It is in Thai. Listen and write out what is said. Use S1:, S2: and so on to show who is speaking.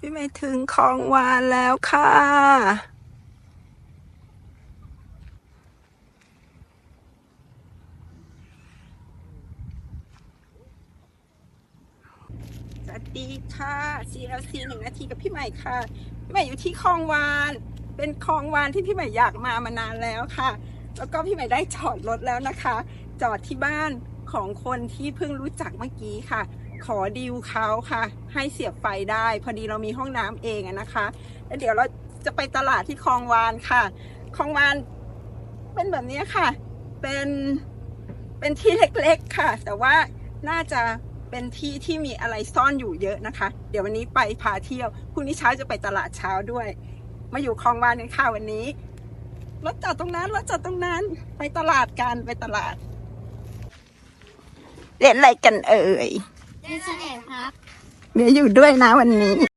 S1: พี่ไม่ถึงคลองวานแล้วค่ะ สวัสดีค่ะ CLC หนึ่งนาทีกับพี่ใหม่ค่ะ พี่ใหม่อยู่ที่คลองวาน เป็นคลองวานที่พี่ใหม่อยากมามานานแล้วค่ะ แล้วก็พี่ใหม่ได้จอดรถแล้วนะคะ จอดที่บ้าน ของคนที่เพิ่งรู้จักเมื่อกี้ค่ะ ขอดีลเขาค่ะ ให้เสียบไฟได้ พอดีเรามีห้องน้ำเองนะคะ แล้วเดี๋ยวเราจะไปตลาดที่คลองวานค่ะ คลองวานเป็นแบบนี้ค่ะ เป็นเป็นที่เล็กๆค่ะ แต่ว่าน่าจะเป็นที่ที่มีอะไรซ่อนอยู่เยอะนะคะ เดี๋ยววันนี้ไปพาเที่ยวพรุ่งนี้เช้าจะไปตลาดเช้าด้วย มาอยู่คลองวานกันค่ะวันนี้รถจอดตรงนั้นรถจอดตรงนั้น ไปตลาดกันไปตลาด เล่นอะไรกันเอ่ย
S2: เล่นสแอบครับ
S1: เมียอยู่ด้วยนะวันนี้